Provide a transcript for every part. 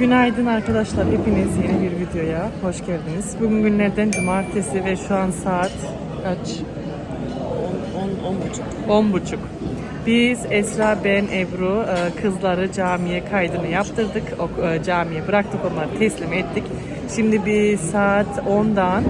Günaydın arkadaşlar. Hepiniz yeni bir videoya hoş geldiniz. Bugün günlerden cumartesi ve şu an saat kaç? 10 10 buçuk. 10.30. Biz Esra, ben, Ebru e, kızları camiye kaydını yaptırdık. O e, camiye bıraktık onları teslim ettik. Şimdi bir saat 10'dan e,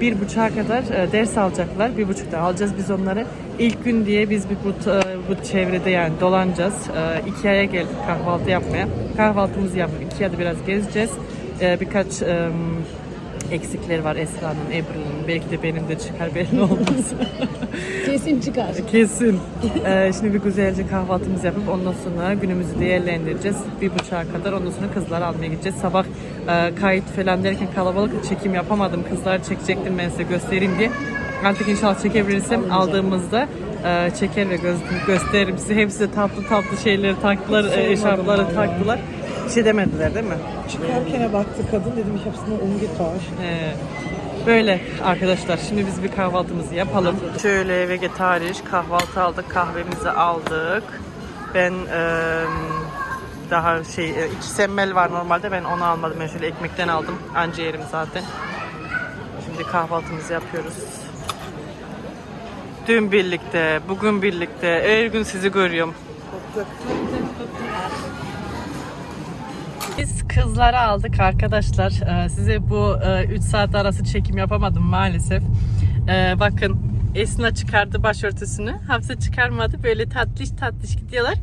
bir buçuğa kadar e, ders alacaklar. Bir buçukta alacağız biz onları. İlk gün diye biz bir bu, e, bu çevrede yani dolanacağız. E, Ikea'ya geldik kahvaltı yapmaya. Kahvaltımızı yapıp Ikea'da biraz gezeceğiz. Birkaç eksikleri var Esra'nın, Ebru'nun. Belki de benim de çıkar belli olmaz. Kesin çıkar. Kesin. Ee, şimdi bir güzelce kahvaltımızı yapıp ondan sonra günümüzü değerlendireceğiz. Bir buçuğa kadar ondan sonra kızları almaya gideceğiz. Sabah e, kayıt falan derken kalabalık çekim yapamadım. Kızları çekecektim ben size göstereyim diye. Artık inşallah çekebilirsem aldığımızda e, çeker ve gö- gösteririm size. Hepsi de tatlı tatlı şeyleri taktılar, e, eşarpları taktılar. Bir şey demediler değil mi? Çıkarken baktı kadın dedim hepsine un. Ee, böyle arkadaşlar şimdi biz bir kahvaltımızı yapalım. Şöyle vegetariş kahvaltı aldık, kahvemizi aldık. Ben eee, daha şey e, iki semmel var normalde ben onu almadım. Ben şöyle ekmekten aldım. Anca yerim zaten. Şimdi kahvaltımızı yapıyoruz. Dün birlikte, bugün birlikte, her gün sizi görüyorum. Biz kızları aldık arkadaşlar. Ee, size bu 3 saat arası çekim yapamadım maalesef. Ee, bakın Esna çıkardı başörtüsünü. Hafsa çıkarmadı. Böyle tatlış tatlış gidiyorlar.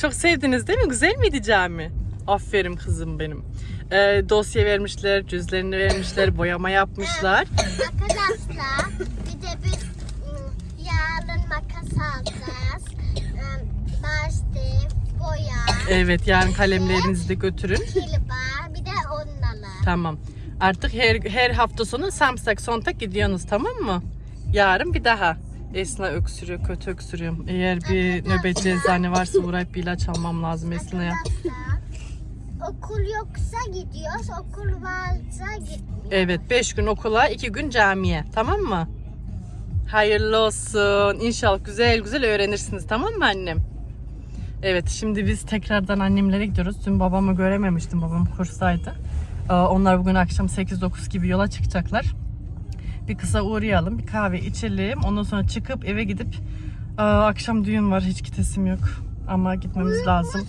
Çok sevdiniz değil mi? Güzel miydi cami? Aferin kızım benim. Ee, dosya vermişler, cüzlerini vermişler, boyama yapmışlar. Arkadaşlar bir de biz ım, yarın makas alacağız. Im, Başlık, boya, Evet yani kalemlerinizi de götürün. kilba bir de onları. Tamam. Artık her her hafta sonu Samsak Sontak gidiyorsunuz tamam mı? Yarın bir daha. Esna öksürüyor, kötü öksürüyor. Eğer bir nöbetçi eczane varsa uğrayıp bir ilaç almam lazım Esna'ya. Okul yoksa gidiyoruz, okul varsa gitmiyoruz. Evet, 5 gün okula, 2 gün camiye. Tamam mı? Hayırlı olsun. İnşallah güzel güzel öğrenirsiniz. Tamam mı annem? Evet, şimdi biz tekrardan annemlere gidiyoruz. Dün babamı görememiştim. Babam kurstaydı. Ee, Onlar bugün akşam 8-9 gibi yola çıkacaklar. Bir kısa uğrayalım, bir kahve içelim. Ondan sonra çıkıp eve gidip Aa, akşam düğün var. Hiç gitesim yok. Ama gitmemiz lazım.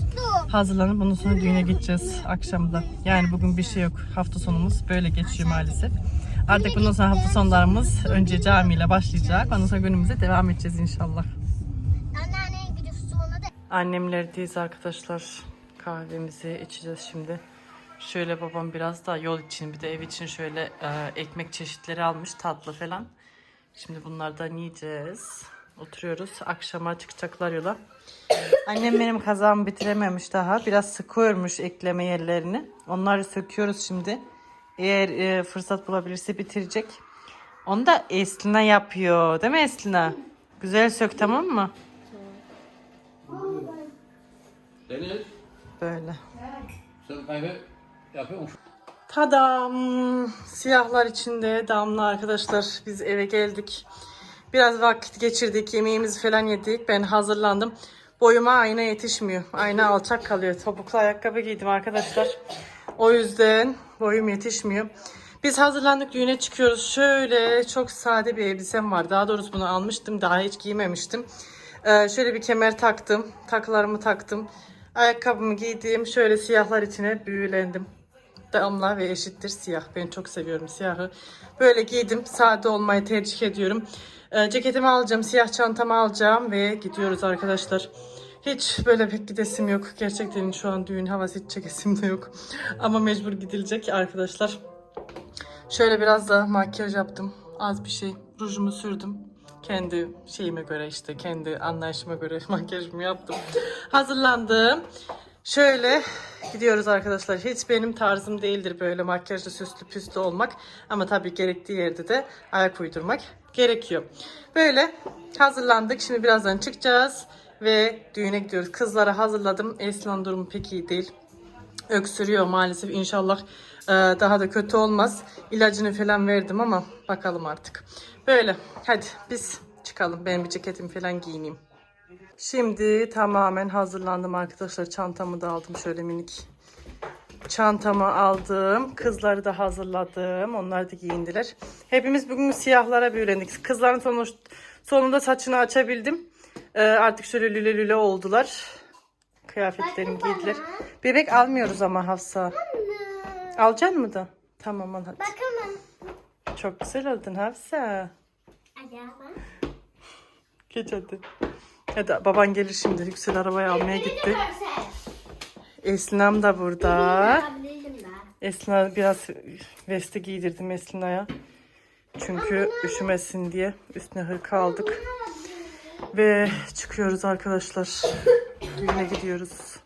Hazırlanıp ondan sonra düğüne gideceğiz akşamda. Yani bugün bir şey yok. Hafta sonumuz böyle geçiyor maalesef. Artık bundan sonra hafta sonlarımız önce camiyle başlayacak. Ondan sonra günümüze devam edeceğiz inşallah. Annemlerdeyiz arkadaşlar. Kahvemizi içeceğiz şimdi. Şöyle babam biraz da yol için bir de ev için şöyle e, ekmek çeşitleri almış tatlı falan. Şimdi bunlardan yiyeceğiz. Oturuyoruz. Akşama çıkacaklar yola. Annem benim kazağımı bitirememiş daha. Biraz sıkıyormuş ekleme yerlerini. Onları söküyoruz şimdi. Eğer e, fırsat bulabilirse bitirecek. Onu da Eslina yapıyor. Değil mi Eslina? Güzel sök tamam mı? Deniz, Böyle. sen kahve yapıyor musun? Tadam! Siyahlar içinde damla arkadaşlar. Biz eve geldik. Biraz vakit geçirdik. Yemeğimizi falan yedik. Ben hazırlandım. Boyuma ayna yetişmiyor. Ayna alçak kalıyor. Topuklu ayakkabı giydim arkadaşlar. O yüzden boyum yetişmiyor. Biz hazırlandık düğüne çıkıyoruz. Şöyle çok sade bir elbisem var. Daha doğrusu bunu almıştım. Daha hiç giymemiştim. Ee, şöyle bir kemer taktım. Takılarımı taktım. Ayakkabımı giydim. Şöyle siyahlar içine büyülendim. Damla ve eşittir siyah. Ben çok seviyorum siyahı. Böyle giydim. Sade olmayı tercih ediyorum. Ee, ceketimi alacağım. Siyah çantamı alacağım ve gidiyoruz arkadaşlar. Hiç böyle pek gidesim yok. Gerçekten şu an düğün havası hiç çekesim de yok. Ama mecbur gidilecek arkadaşlar. Şöyle biraz da makyaj yaptım. Az bir şey. Rujumu sürdüm. Kendi şeyime göre işte kendi anlayışıma göre makyajımı yaptım. Hazırlandım. Şöyle gidiyoruz arkadaşlar. Hiç benim tarzım değildir böyle makyajlı süslü püslü olmak. Ama tabii gerektiği yerde de ayak uydurmak gerekiyor. Böyle hazırlandık. Şimdi birazdan çıkacağız ve düğüne gidiyoruz. Kızlara hazırladım. Eslan durumu pek iyi değil öksürüyor maalesef. İnşallah e, daha da kötü olmaz. İlacını falan verdim ama bakalım artık. Böyle hadi biz çıkalım. Ben bir ceketimi falan giyineyim. Şimdi tamamen hazırlandım arkadaşlar. Çantamı da aldım şöyle minik. Çantamı aldım. Kızları da hazırladım. Onlar da giyindiler. Hepimiz bugün siyahlara büyülendik. Kızların sonuç, sonunda saçını açabildim. Ee, artık şöyle lüle lüle oldular. Kıyafetlerini giydiler. Bebek almıyoruz ama Hafsa. Alacaksın mı da? Tamam al hadi. Bakalım. Çok güzel oldun Hafsa. Acaba? Geç hadi. Hadi baban gelir şimdi. Yüksel arabayı almaya gitti. Eslinem da burada. Eslina biraz vesti giydirdim Eslina'ya. Çünkü üşümesin diye üstüne hırka aldık. Ve çıkıyoruz arkadaşlar. Düğüne gidiyoruz.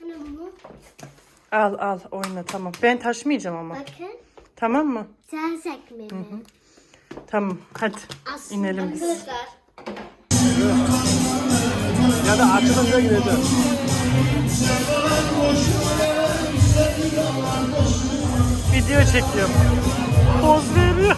Hani? Al al oyna tamam. Ben taşımayacağım ama. Bakın. Tamam mı? Sen sekmeni. Tamam hadi inelim biz. Arkadaşlar. Ya da arkadan gideceğim. Video çekiyorum. Poz veriyor.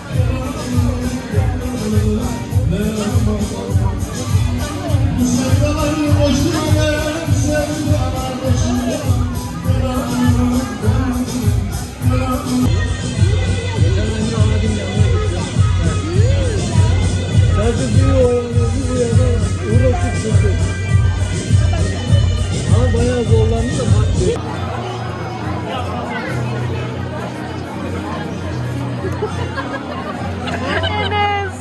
Sadece bir oyalanıyor, bir oyalanıyor. Uğraşıp durdu. Ama bayağı zorlandı da. Enes.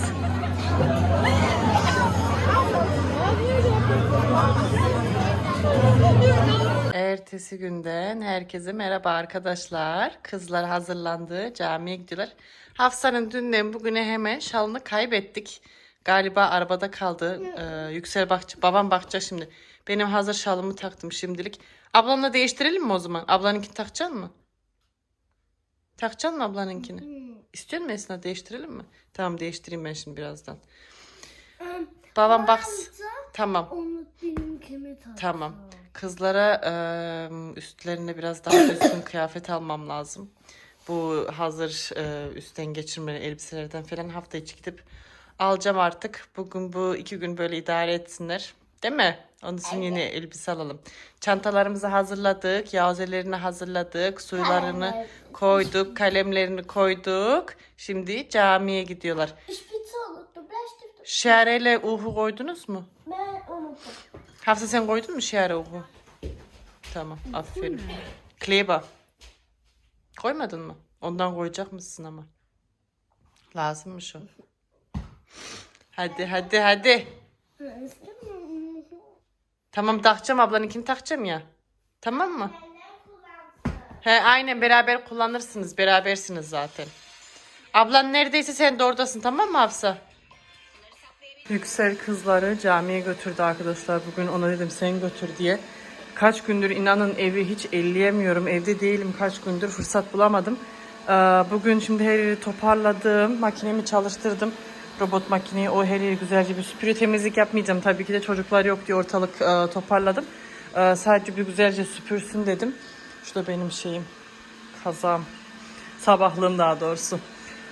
Ertesi günden herkese merhaba arkadaşlar. Kızlar hazırlandı. Camiye gidiyorlar. Hafsa'nın dünden bugüne hemen şalını kaybettik. Galiba arabada kaldı. Ee, yüksel bakacak. Babam bakacak şimdi. Benim hazır şalımı taktım şimdilik. Ablanla değiştirelim mi o zaman? Ablanınkini takacaksın mı? Takacaksın mı ablanınkini? İstiyor musun Esna değiştirelim mi? Tamam değiştireyim ben şimdi birazdan. Babam baks. Tamam. Onu tak. Tamam. Kızlara eee, üstlerine biraz daha düzgün kıyafet almam lazım. Bu hazır eee, üstten geçirmeli elbiselerden falan hafta içi gidip alacağım artık. Bugün bu iki gün böyle idare etsinler. Değil mi? Onun için yeni elbise alalım. Çantalarımızı hazırladık. Yağzelerini hazırladık. Suylarını koyduk. Kalemlerini koyduk. Şimdi camiye gidiyorlar. Pizza unuttum. Bleistift. Şehareyle uhu koydunuz mu? Ben unuttum. Hafsa sen koydun mu şehare uhu? Tamam aferin. Kleber. Koymadın mı? Ondan koyacak mısın ama? Lazımmış o. Hadi hadi hadi. Tamam takacağım ablanınkini takacağım ya. Tamam mı? He aynen beraber kullanırsınız. Berabersiniz zaten. Ablan neredeyse sen de oradasın tamam mı Hafsa? Yüksel kızları camiye götürdü arkadaşlar. Bugün ona dedim sen götür diye. Kaç gündür inanın evi hiç elleyemiyorum. Evde değilim kaç gündür fırsat bulamadım. Ee, Bugün şimdi her yeri toparladım. Makinemi çalıştırdım. Robot makineyi o her yeri güzelce bir süpürge temizlik yapmayacağım. Tabii ki de çocuklar yok diye ortalık e, toparladım. Ee, Sadece bir güzelce süpürsün dedim. Şu da benim şeyim. Kazağım. Sabahlığım daha doğrusu.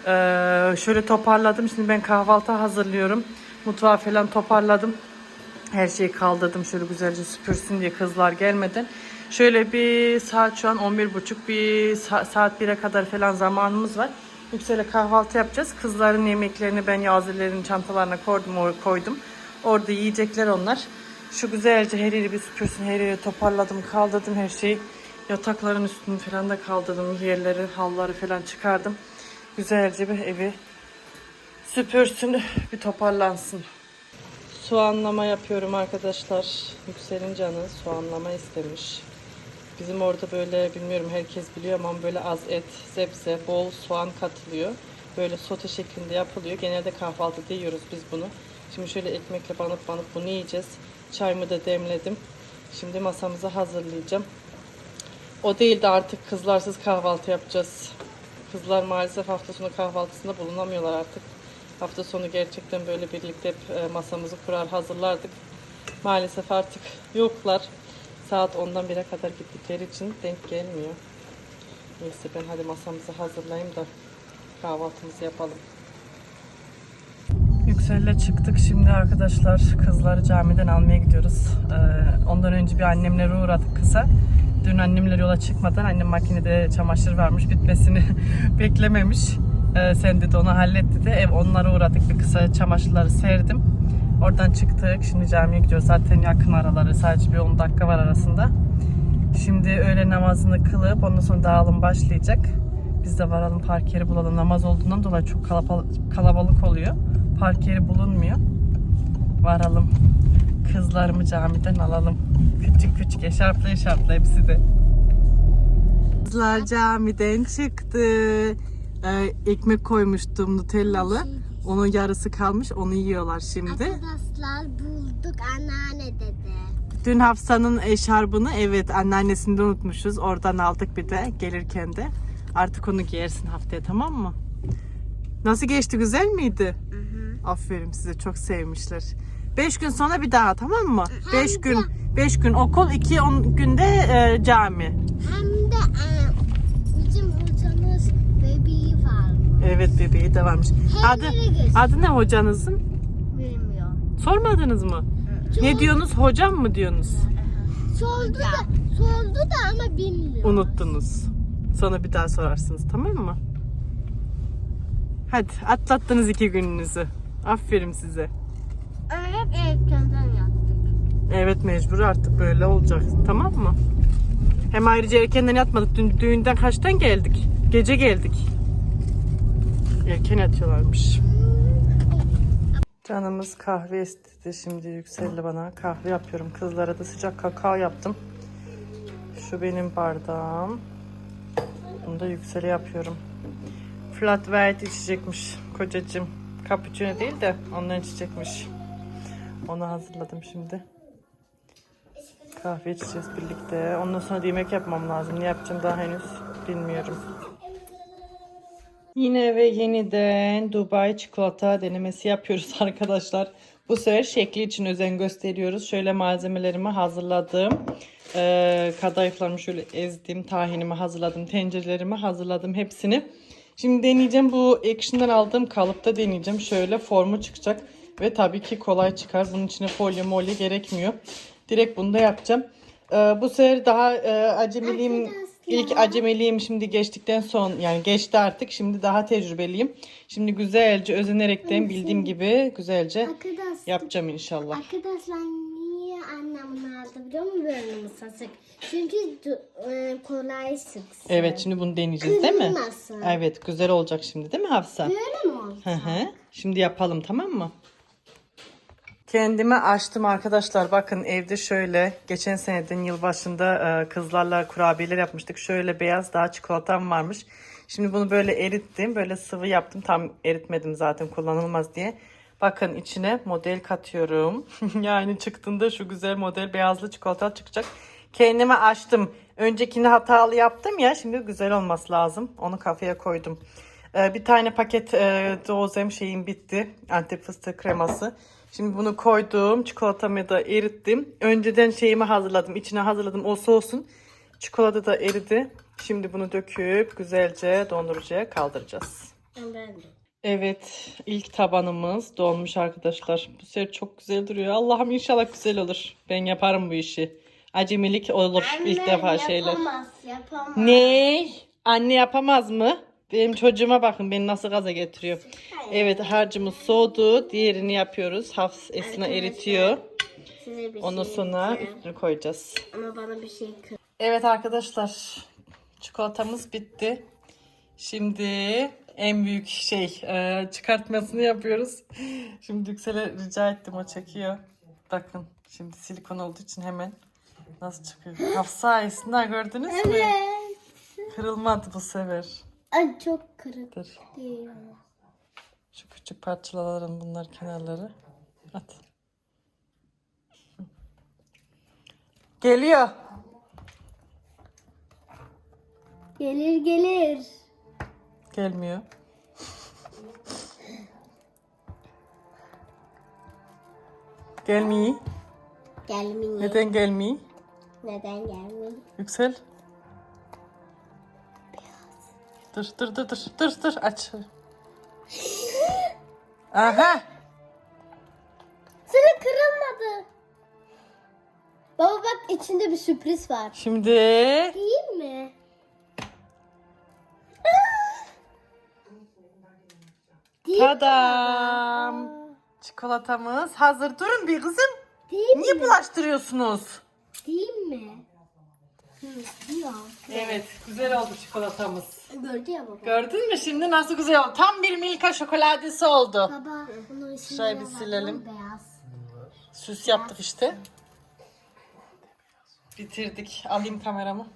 Ee, şöyle toparladım. Şimdi ben kahvaltı hazırlıyorum. Mutfağı falan toparladım. Her şeyi kaldırdım şöyle güzelce süpürsün diye kızlar gelmeden. Şöyle bir saat şu an 11.30 bir sa- saat 1'e kadar falan zamanımız var. Yüksel'e kahvaltı yapacağız. Kızların yemeklerini ben yazıların çantalarına koydum, koydum. Orada yiyecekler onlar. Şu güzelce her yeri bir süpürsün, her yeri toparladım, kaldırdım her şeyi. Yatakların üstünü falan da kaldırdım. Yerleri, halları falan çıkardım. Güzelce bir evi süpürsün, bir toparlansın. Soğanlama yapıyorum arkadaşlar. Yükselin canı soğanlama istemiş. Bizim orada böyle bilmiyorum herkes biliyor ama böyle az et, sebze, bol soğan katılıyor. Böyle sote şeklinde yapılıyor. Genelde kahvaltıda yiyoruz biz bunu. Şimdi şöyle ekmekle banıp banıp bunu yiyeceğiz. Çayımı da demledim. Şimdi masamızı hazırlayacağım. O değil de artık kızlarsız kahvaltı yapacağız. Kızlar maalesef hafta sonu kahvaltısında bulunamıyorlar artık. Hafta sonu gerçekten böyle birlikte e, masamızı kurar hazırlardık. Maalesef artık yoklar. Saat 10'dan 1'e kadar gittikleri için denk gelmiyor. Neyse ben hadi masamızı hazırlayayım da kahvaltımızı yapalım. Yüksel'le çıktık şimdi arkadaşlar. Kızları camiden almaya gidiyoruz. Ee, ondan önce bir annemlere uğradık kısa. Dün annemler yola çıkmadan annem makinede çamaşır varmış bitmesini beklememiş. Ee, sen dedi onu halletti de ev onlara uğradık bir kısa çamaşırları serdim. Oradan çıktık şimdi camiye gidiyoruz zaten yakın araları sadece bir 10 dakika var arasında. Şimdi öğle namazını kılıp ondan sonra dağılım başlayacak. Biz de varalım park yeri bulalım. Namaz olduğundan dolayı çok kalabalık, oluyor. Park yeri bulunmuyor. Varalım. Kızlarımı camiden alalım. Küçük küçük eşarpla eşarpla hepsi de. Kızlar camiden çıktı. Ee, ekmek koymuştum nutellalı. Onun yarısı kalmış. Onu yiyorlar şimdi. Arkadaşlar bulduk anneanne dedi. Dün Hafsa'nın eşarbını evet anneannesinde unutmuşuz. Oradan aldık bir de gelirken de. Artık onu giyersin haftaya tamam mı? Nasıl geçti güzel miydi? Aferin size çok sevmişler. 5 gün sonra bir daha tamam mı? 5 gün 5 gün okul 2 10 günde e, cami. Hem de e, bizim hocamız bebeği var mı? Evet bebeği de varmış. Adı, adı ne hocanızın? Bilmiyorum. Sormadınız mı? Ne diyorsunuz? Hocam mı diyorsunuz? Sordu da, sordu da ama bilmiyorum. Unuttunuz. Sonra bir daha sorarsınız tamam mı? Hadi atlattınız iki gününüzü. Aferin size. Hep erkenden yaptık. Evet mecbur artık böyle olacak tamam mı? Hem ayrıca erkenden yatmadık. Dün düğünden kaçtan geldik? Gece geldik. Erken yatıyorlarmış. Canımız kahve istedi. Şimdi yükseldi bana. Kahve yapıyorum. Kızlara da sıcak kakao yaptım. Şu benim bardağım. Bunu da yüksele yapıyorum. Flat white içecekmiş kocacığım. Cappuccino değil de ondan içecekmiş. Onu hazırladım şimdi. Kahve içeceğiz birlikte. Ondan sonra da yemek yapmam lazım. Ne yapacağım daha henüz bilmiyorum. Yine ve yeniden Dubai çikolata denemesi yapıyoruz arkadaşlar. Bu sefer şekli için özen gösteriyoruz. Şöyle malzemelerimi hazırladım. Ee, kadayıflarımı şöyle ezdim. Tahinimi hazırladım. Tencerelerimi hazırladım. Hepsini. Şimdi deneyeceğim. Bu Action'dan aldığım kalıpta deneyeceğim. Şöyle formu çıkacak. Ve tabii ki kolay çıkar. Bunun içine folyo molyo gerekmiyor. Direkt bunu da yapacağım. Ee, bu sefer daha e, acemiliğim ilk acemiliğim şimdi geçtikten son yani geçti artık. Şimdi daha tecrübeliyim. Şimdi güzelce özenerekten bildiğim gibi güzelce Arkadaşlar, yapacağım inşallah. arkadaşlar niye annem bunu aldı biliyor musun böyle mısasık? Çünkü du- e, kolay sıksın. Evet şimdi bunu deneyeceğiz değil mi? Kırılmasın. Evet güzel olacak şimdi değil mi Hafsa? Böyle mi oldu? Hı hı. Şimdi yapalım tamam mı? Kendime açtım arkadaşlar. Bakın evde şöyle geçen seneden yılbaşında e, kızlarla kurabiyeler yapmıştık. Şöyle beyaz daha çikolatam varmış. Şimdi bunu böyle erittim. Böyle sıvı yaptım. Tam eritmedim zaten kullanılmaz diye. Bakın içine model katıyorum. yani çıktığında şu güzel model beyazlı çikolata çıkacak. Kendime açtım. Öncekini hatalı yaptım ya. Şimdi güzel olması lazım. Onu kafaya koydum. Ee, bir tane paket e, dozem şeyim bitti. Antep fıstığı kreması. Şimdi bunu koydum. Çikolatamı da erittim. Önceden şeyimi hazırladım. İçine hazırladım. O soğusun. Çikolata da eridi. Şimdi bunu döküp güzelce dondurucuya kaldıracağız. Ben. Evet, ilk tabanımız donmuş arkadaşlar. Bu sefer çok güzel duruyor. Allah'ım inşallah güzel olur. Ben yaparım bu işi. Acemilik olur ilk defa şeyler. Yapamaz, yapamaz. Ne? Anne yapamaz mı? Benim çocuğuma bakın beni nasıl gaza getiriyor. Evet harcımız soğudu. Diğerini yapıyoruz. Hafs Esna eritiyor. Size bir Ondan şey sonra üstünü koyacağız. Ama bana bir şey kır. Evet arkadaşlar çikolatamız bitti. Şimdi en büyük şey e, çıkartmasını yapıyoruz. Şimdi Yüksel'e rica ettim o çekiyor. Bakın şimdi silikon olduğu için hemen nasıl çıkıyor. Hafsa Esna gördünüz mü? Evet. Kırılmadı bu sefer. Ay çok kırık Dur. değil. Şu küçük parçaların bunlar kenarları. At. Geliyor. Gelir gelir. Gelmiyor. Gelmiyor. Gelmiyor. Neden gelmiyor? Neden gelmiyor? Yüksel. Dur dur dur dur dur dur aç. Aha. Sıra kırılmadı. Baba bak içinde bir sürpriz var. Şimdi Değil mi? Değil tadam. Çikolatamız hazır. Durun bir kızım. Değil Niye mi? bulaştırıyorsunuz? Değil mi? Evet, güzel oldu çikolatamız. Gördü ya baba. Gördün mü şimdi nasıl güzel oldu? Tam bir Milka şokoladesi oldu. Baba Şurayı ne bir silelim. Beyaz. Süs yaptık işte. Bitirdik. Alayım kameramı.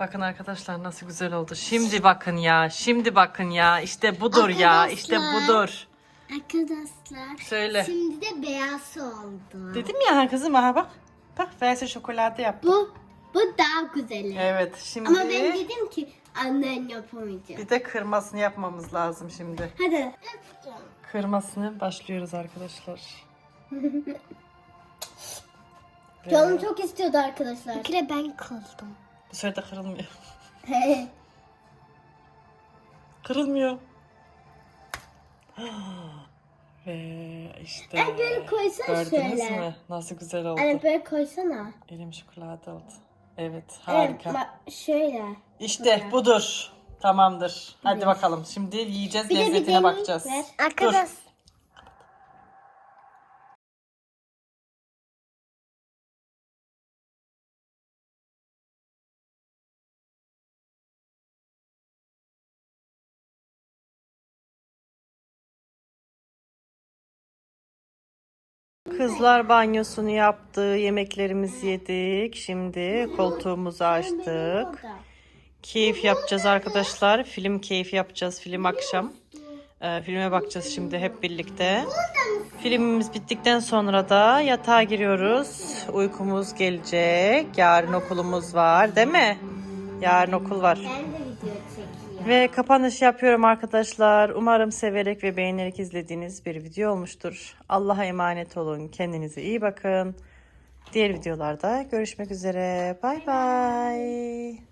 Bakın arkadaşlar nasıl güzel oldu. Şimdi bakın ya. Şimdi bakın ya. İşte budur ya. İşte Arkadaşlar. budur. Arkadaşlar. Söyle. Şimdi de beyaz oldu. Dedim ya kızım aha bak. Bak verse şokolade yaptım. Bu bu daha güzeli. Evet şimdi Ama ben dedim ki annen yapamayacak. bir de kırmasını yapmamız lazım şimdi. Hadi. Kırmasını başlıyoruz arkadaşlar. Canım çok istiyordu arkadaşlar. Bir kere ben kıldım. Bu sefer de kırılmıyor. Kırılmıyor. Ve işte Ay, böyle koysana gördünüz şöyle. mü? Nasıl güzel oldu. Anne böyle koysana. Elim şokolade oldu. Evet Evet, harika. bak şöyle. İşte budur. Tamamdır. Hadi bakalım. Şimdi yiyeceğiz Bir de bir lezzetine deneyim bakacağız. ver. Dur. Kızlar banyosunu yaptı. Yemeklerimizi yedik. Şimdi koltuğumuzu açtık. Keyif yapacağız arkadaşlar. Film keyfi yapacağız. Film akşam. Ee, filme bakacağız şimdi hep birlikte. Filmimiz bittikten sonra da yatağa giriyoruz. Uykumuz gelecek. Yarın okulumuz var değil mi? Yarın okul var. Ben. Ve kapanış yapıyorum arkadaşlar. Umarım severek ve beğenerek izlediğiniz bir video olmuştur. Allah'a emanet olun. Kendinize iyi bakın. Diğer videolarda görüşmek üzere. Bay bay.